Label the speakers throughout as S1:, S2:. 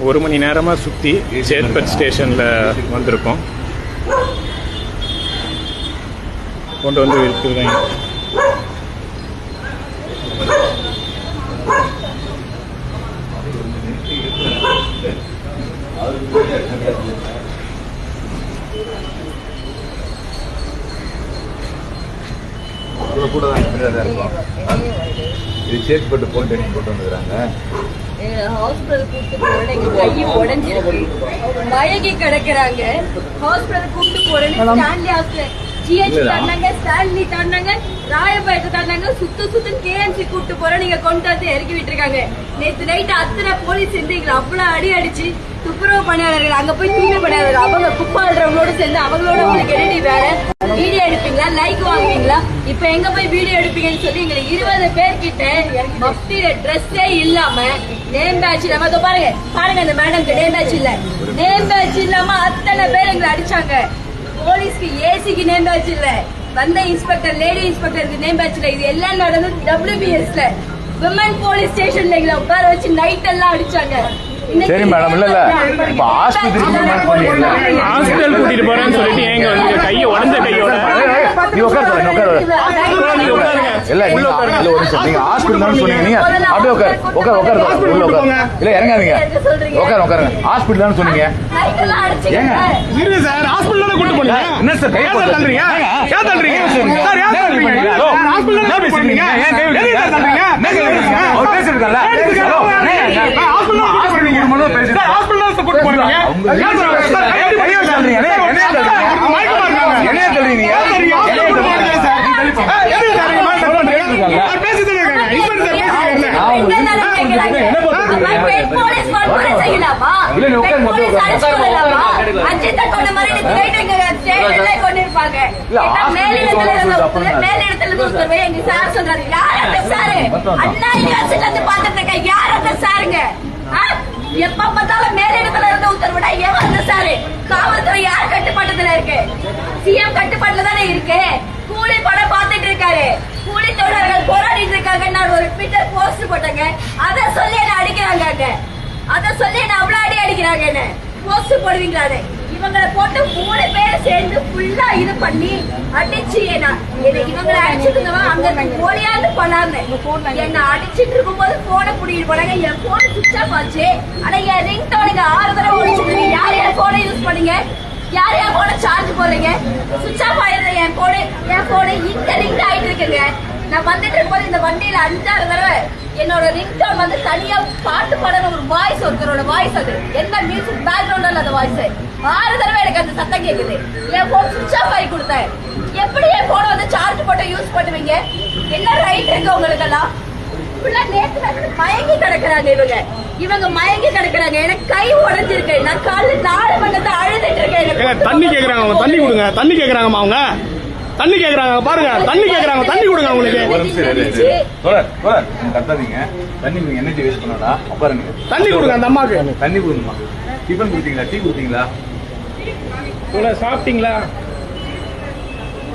S1: ஒரு மணி நேரமாக சுற்றி சேத்பட் ஸ்டேஷனில் வந்திருக்கோம். கொண்டு வந்து விற்கிறாங்க
S2: கூட தான் தான் இருக்கும் இது சேத்துப்பட்டு போட்டு போட்டு வந்துக்கிறாங்க
S3: ஹாஸ்பிட்டல் கூட்டு போறேன் எங்க கை உடைஞ்சிருக்கு. மயங்கி கிடக்குறாங்க. ஹாஸ்பிட்டல் கூட்டு போறேன்னு ஸ்டான்லி ஹாஸ்பிட்டல் ஜிஹெச் தாண்டாங்க ஸ்டான்லி தாண்டாங்க ராயப்பேட்டை தாண்டாங்க சுத்து சுத்து கேஎம்சி கூட்டு போறேன் நீங்க கொண்டு வந்து இறக்கி விட்டுருக்காங்க. நேத்து நைட் அத்தனை போலீஸ் இருந்து எங்களை அவ்வளவு அடி அடிச்சு துப்புரவு பணியாளர்கள் அங்க போய் தூய்மை பணியாளர்கள் அவங்க குப்பாடுறவங்களோட சேர்ந்து அவங்களோட உங்களுக்கு என்னடி வேலை வீடியோ எடுப்பீங்களா? லைக் வாங்குவீங்களா? இப்ப எங்க போய் வீடியோ எடுப்பீங்கன்னு சொல்லி எங்களை இருபது பேர் கிட்ட மஃப்டியில ட்ரெஸ்ஸே இல்லாம நேம் பேட்ச் இல்லாம பாருங்க பாருங்க அந்த மேடம்க்கு நேம் பேட்ச் இல்ல. நேம் பேட்ச் இல்லாம அத்தனை பேர் எங்களை அடிச்சாங்க. போலீஸ்க்கு ஏசிக்கு நேம் பேட்ச் இல்ல. வந்த இன்ஸ்பெக்டர் லேடி இன்ஸ்பெக்டருக்கு நேம் பேட்ச் இல்ல. இது எல்லாம் நடந்தது டபிள்யூபிஎஸ்ல விமன் போலீஸ் ஸ்டேஷன்ல எங்களை உட்கார வச்சு நைட் எல்லாம் அடிச்சாங்க.
S2: சரி மேடம், இல்ல, இல்ல. இப்ப ஆஸ்பத்திரிக்கு?
S1: ஹாஸ்பிட்டல் கூட்டிட்டு போறேன்னு சொல்லிட்டு ஏங்க வந்து கையை உடஞ்ச கையோட
S2: நீ உட்காரு நீ உட்காரு. இல்ல நீங்க. இல்ல ஒரு நிமிஷம். நீங்க ஹாஸ்பிட்டல் தான் சொன்னீங்க. அப்படியே உட்காரு. உட்காரு உட்காரு. உள்ள உட்காரு. இல்ல இறங்காதீங்க. உட்காரு உட்காருங்க ஹாஸ்பிட்டல் தான் சொன்னீங்க. ஏங்க?
S4: சார் ஹாஸ்பிட்டல் கூட்டு போனீங்க?
S2: என்ன சார்? கை
S4: தள்ளுறீங்க? ஏன் தள்ளுறீங்க? சார் ஏன் தள்ளுறீங்க? ஹாஸ்பிட்டல் தான்
S2: பேசுறீங்க? ஏன் கை
S4: தள்ளுறீங்க?
S2: என்ன
S4: ஹாஸ்பிட்டல்
S2: ஒரு மணி நேரம் பேசிட்டு
S4: சார்,
S3: என்ன மேலிடத்துல சொல்றாரு. யார் அந்த சாரு? அண்ணா இருக்கேன். யார் அந்த சாருங்க? எப்ப பார்த்தாலும் மேலிடத்துல இருந்த உத்தரவிட ஏன் அந்த சாரு? காவல்துறை யார் கட்டுப்பாட்டுல இருக்கு? சிஎம் கட்டுப்பாட்டுல தானே இருக்கு? கூலி படம் பார்த்துட்டு இருக்காரு. கூலி தொழிலாளர்கள் போராடிட்டு இருக்காங்க நான் ஒரு ட்விட்டர் போஸ்ட் போட்டேங்க. அத சொல்லி என்ன அடிக்கிறாங்க அங்க அத சொல்லி என்ன அவ்வளவு அடி அடிக்கிறாங்க என்ன போஸ்ட் போடுவீங்களா இவங்களை போட்டு மூணு பேர் சேர்ந்து ஃபுல்லா இது பண்ணி அடிச்சு என்ன இவங்களை அடிச்சுட்டு அங்க இருந்து ஓடியாந்து பண்ணாங்க என்ன அடிச்சிட்டு இருக்கும் போன குடியில் போனாங்க என் போன் சுவிச் ஆஃப் ஆச்சு. ஆனா என் ரிங் டோனுக்கு ஆறு தடவை ஒழிச்சிட்டு யார் என் போனை யூஸ் பண்ணீங்க? யார் என் போனை சார்ஜ் போடுறீங்க? சுவிட்ச் ஆஃப் ஆயிருந்த என் போனு என் போனு இங்க ரிங் ஆயிட்டு இருக்குங்க. நான் வந்துட்டு இருக்கும்போது இந்த வண்டியில அஞ்சாறு தடவை என்னோட ரிங்டோன் வந்து தனியா பாட்டு பாடுற ஒரு வாய்ஸ் ஒருத்தரோட வாய்ஸ் அது. என்ன மியூசிக் பேக்ரவுண்ட் அந்த வாய்ஸ் ஆறு தடவை எனக்கு அந்த சத்தம் கேக்குது. என் போன் சுவிச் ஆஃப் ஆகி கொடுத்தேன். எப்படி என் போனை வந்து சார்ஜ் போட்டு யூஸ் பண்ணுவீங்க? என்ன ரைட் இருக்கு உங்களுக்கெல்லாம்? மயங்கி கிடக்குறாங்க இவங்க. இவங்க மயங்கி கிடக்குறாங்க. எனக்கு கை உடைஞ்சிருக்கு. நான் காலைல நாலு மணி அழுதுட்டு இருக்கேன்.
S4: தண்ணி கேக்குறாங்க அவங்க. தண்ணி கொடுங்க. தண்ணி கேக்குறாங்கம்மா அவங்க. தண்ணி கேக்குறாங்க. பாருங்க. தண்ணி கேக்குறாங்க. தண்ணி கொடுங்க
S2: நீங்க கத்தாதீங்க. தண்ணி நீங்க எனர்ஜி வேஸ்ட் பண்ணாடா உட்காருங்க.
S4: தண்ணி கொடுங்க அந்த அம்மாக்கு.
S2: தண்ணி கொடுங்கம்மா. டிஃபன் கொடுத்தீங்களா? டீ கொடுத்தீங்களா?
S1: சாப்பிட்டீங்களா?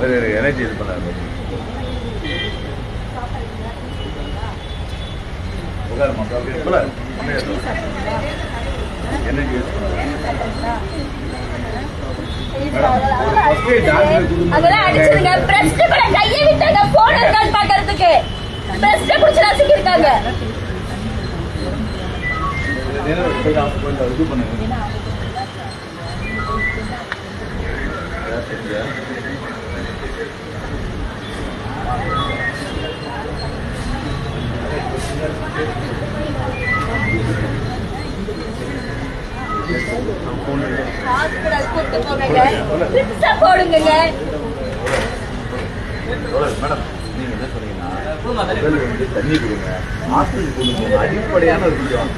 S2: எனர்ஜி இது பண்ணாரு உட்காருமா தோழர் எனர்ஜி வேஸ்ட் பண்ணாரு
S3: அதெல்லாம் அடிச்சிருங்க பிரஸ்ட் கூட கையை விட்டாங்க. போன் இருக்கான்னு பாக்குறதுக்கு பிரஸ்ட் புடிச்சு நசுக்கி இருக்காங்க
S2: இது பண்ணுங்க.
S3: கூட்டு போங்க போடுங்க
S2: மேடம் நீங்க என்ன சொன்னீங்கன்னா வந்து தண்ணி கொடுங்க ஹாஸ்பிட்டல் அடிப்படையான ஒரு விஷயம்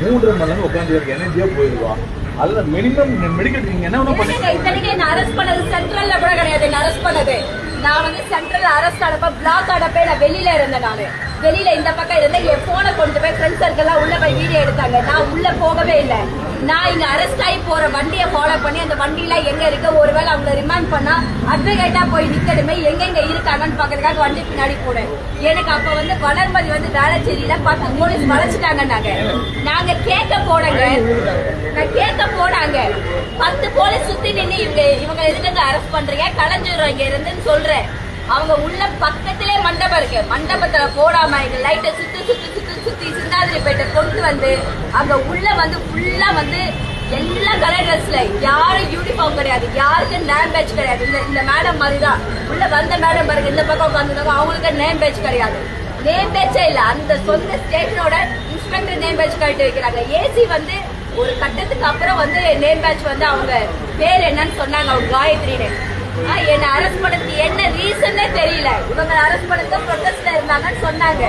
S2: மூன்றரை மணி நேரம் உட்காந்து எனர்ஜியா போயிடுவான் அதுல மினிமம் மெடிக்கல் நீங்க என்ன வேணா
S3: இத்தனைக்கு நான் அரெஸ்ட் பண்ணது சென்ட்ரல்ல கூட கிடையாது நான் அரெஸ்ட் பண்ணது நான் வந்து சென்ட்ரல் அரெஸ்ட் ஆனப்ப பிளாக் ஆனப்ப நான் வெளியில இருந்தேன் நான். வெளியில இந்த பக்கம் இருந்து என் போனை கொண்டு போய் ஃப்ரெண்ட்ஸ் சர்க்கிள்லாம் உள்ள போய் வீடியோ எடுத்தாங்க. நான் உள்ள போகவே இல்லை. நான் இங்க அரெஸ்ட் ஆகி போற வண்டியை ஃபாலோ பண்ணி அந்த வண்டியில எங்க இருக்கு? ஒருவேளை அவங்கள ரிமாண்ட் பண்ணா அட்வொகேட்டா போய் நிக்கணுமே எங்கெங்க இருக்காங்கன்னு பாக்குறதுக்காக வண்டி பின்னாடி போனேன் எனக்கு அப்ப வந்து வளர்மதி வந்து வேளச்சேரியில பத்து போலீஸ் வளைச்சிட்டாங்க நாங்க. நாங்க கேட்க போனங்க. நான் கேட்க போனாங்க. பத்து போலீஸ் சுத்தி நின்று இவங்க இவங்க எதுக்கு அரெஸ்ட் பண்றீங்க? கலைஞ்சிடுறோம் இங்க இருந்துன்னு சொல்றேன். அவங்க உள்ள பக்கத்திலே மண்டபம் இருக்கு. மண்டபத்துல போடாம எங்க லைட்டை சுத்தி சுத்தி சுத்தி சுத்தி சிந்தாதிரிப்பேட்டை கொண்டு வந்து அங்க உள்ள வந்து ஃபுல்லா வந்து எல்லாம் கலர் ட்ரெஸ்ல யாரும் யூனிஃபார்ம் கிடையாது யாருக்கும் நேம் பேட்ச் கிடையாது. இந்த இந்த மேடம் மாதிரி தான் உள்ள வந்த மேடம் பாருங்க இந்த பக்கம் உட்காந்துருக்காங்க அவங்களுக்கு நேம் பேட்ச் கிடையாது. நேம் பேட்சே இல்ல. அந்த சொந்த ஸ்டேஷனோட இன்ஸ்பெக்டர் நேம் பேட்ச் கட்டி வைக்கிறாங்க. ஏசி வந்து ஒரு கட்டத்துக்கு அப்புறம் வந்து நேம் பேட்ச் வந்து அவங்க பேர் என்னன்னு சொன்னாங்க அவங்க காயத்ரின்னு. என்ன அரெஸ்ட் பண்ணதுக்கு என்ன ரீசன்னே தெரியல. இவங்க அரெஸ்ட் பண்ணது ப்ரொட்டஸ்ட்ல இருந்தாங்கன்னு சொன்னாங்க.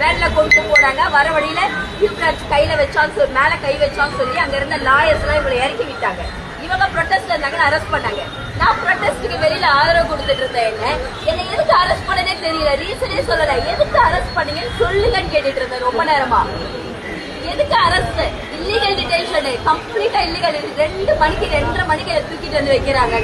S3: வேன்ல கொண்டு போனாங்க. வர வழியில யூப்ராஜ் கையில வச்சான்னு சொல்லி மேல கை வச்சான்னு சொல்லி அங்க இருந்த லாயர்ஸ் எல்லாம் இவங்களை இறக்கி விட்டாங்க. இவங்க ப்ரொட்டஸ்ட்ல இருந்தாங்கன்னு அரெஸ்ட் பண்ணாங்க. நான் ப்ரொட்டஸ்டுக்கு வெளியில ஆதரவு கொடுத்துட்டு இருந்தேன் என்ன? என்னை எதுக்கு அரெஸ்ட் பண்ணனே தெரியல. ரீசனே சொல்லல. எதுக்கு அரெஸ்ட் பண்ணீங்கன்னு சொல்லுங்கன்னு கேட்டுட்டு இருந்தேன் ரொம்ப நேரமா. எதுக்கு அரசு கம்ப்ளீட்டா இல்லீகல் ரெண்டு மணிக்கு ரெண்டரை மணிக்கு தூக்கிட்டு வந்து வைக்கிறாங்க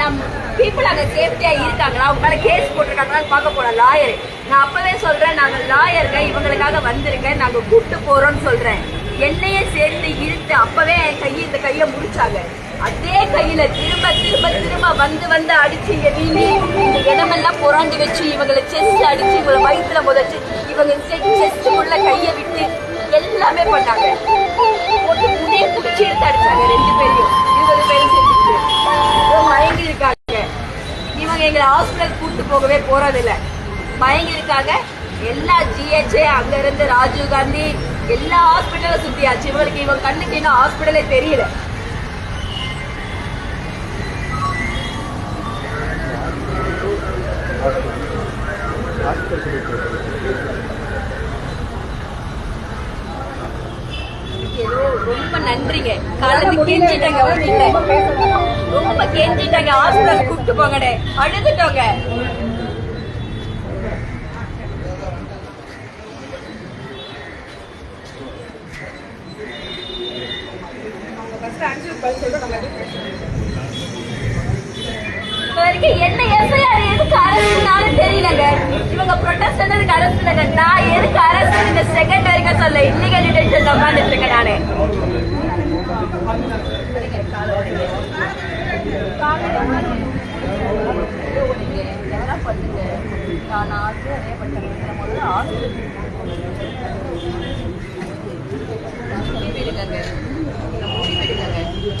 S3: நம் பீப்புள் அங்க சேஃப்டியா இருக்காங்களா? அவங்க மேல கேஸ் போட்டிருக்காங்களான்னு பார்க்க போன லாயர் நான் அப்பவே சொல்றேன் நாங்க லாயருங்க இவங்களுக்காக வந்திருக்கேன். நாங்க கூப்பிட்டு போறோம்னு சொல்றேன். என்னையே சேர்ந்து இழுத்து அப்பவே என் கையை இந்த கையை முடிச்சாங்க. அதே கையில திரும்ப திரும்ப திரும்ப வந்து வந்து அடிச்சு இங்க இந்த இடமெல்லாம் புறாண்டி வச்சு இவங்களை செஸ்ட் அடிச்சு இவங்களை வயிற்றுல முதச்சு இவங்க செஸ்ட் உள்ள கையை விட்டு எல்லாமே பண்ணாங்க. போட்டு முடிய எடுத்து அடிச்சாங்க ரெண்டு பேரையும் இருபது பேரும் சேர்த்துட்டு மயங்கி இருக்காங்க இவங்க எங்களை ஹாஸ்பிட்டல் கூட்டு போகவே போறதில்ல மயங்கி இருக்காங்க எல்லா ஜிஹெச்ஏ அங்க இருந்து ராஜீவ் காந்தி எல்லா ஹாஸ்பிட்டலும் சுத்தியாச்சு இவங்களுக்கு இவங்க கண்ணுக்கு இன்னும் ஹாஸ்பிட்டலே தெரியல ஏதோ ரொம்ப நன்றிங்க காலத்து கெஞ்சிட்டாங்க உங்ககிட்ட ரொம்ப கெஞ்சிட்டாங்க ஹாஸ்பிட்டல் கூப்பிட்டு போங்கடே. அழுதுட்டோங்க. என்ன எதுக்கு அரசுனாலும் தெரியலங்க. இவங்க ப்ரொடெஸ்ட் பண்ணதுக்கு அரசு இல்லைங்க. நான் எதுக்கு அரசு இந்த செகண்ட் வரைக்கும் சொல்ல இன்னைக்கு உட்காந்துட்டு இருக்கேன் நானு எதனா பண்ணுங்க நான் ஆசை அறியப்பட்டவர்கள் முதல்ல ஹாஸ்பிட்டல்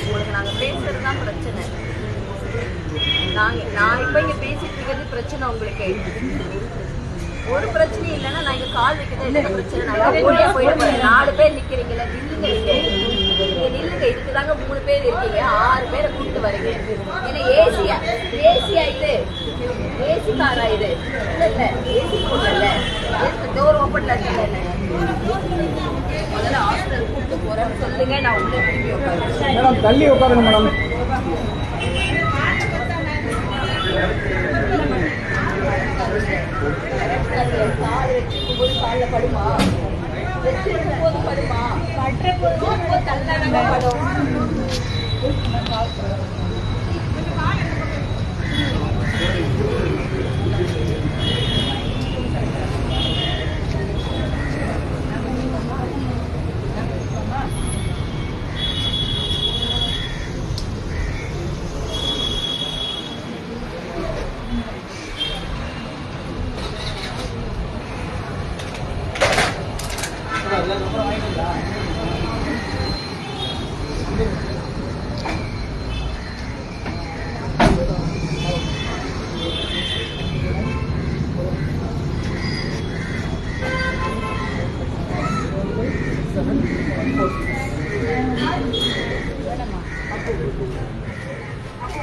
S3: உங்களுக்கு நாங்கள் பேசுறது தான் பிரச்சனை. நாங்கள் நான் இப்போ இங்க பேசிட்டு இருக்கிறது பிரச்சனை உங்களுக்கு. ஒரு பிரச்சனையும் இல்லைன்னா நான் இங்க கால் வைக்கிறது என்ன பிரச்சனை நான் ஓடியா போயிட்டு நாலு பேர் நிக்கிறீங்களா நில்லுங்க இங்க. நில்லுங்க. இதுக்கு தாங்க மூணு பேர் இருக்கீங்க. ஆறு பேரை கூப்பிட்டு வரீங்க. ஏன்னா ஏசியா ஏசி ஏசி காரா இது இல்ல இல்ல ஏசி போடல டோர் ஓப்பன்ல இருக்குல்ல முதல்ல ஹாஸ்பிட்டல் கூப்பிட்டு போறேன்னு சொல்லுங்க நான் உள்ள திரும்பி உட்காருவேன்
S4: மேடம் தள்ளி உட்காருங்க மேடம்
S3: கால் வச்சிருக்கும் போது கால்ல படுமா வச்சிருக்கும் போது படுமா கட்டுற போது தள்ளாங்க படும்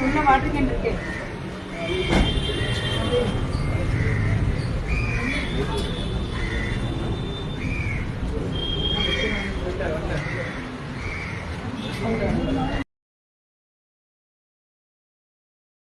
S3: உள்ள வாட்டர் கேன் இருக்கு
S2: ஆ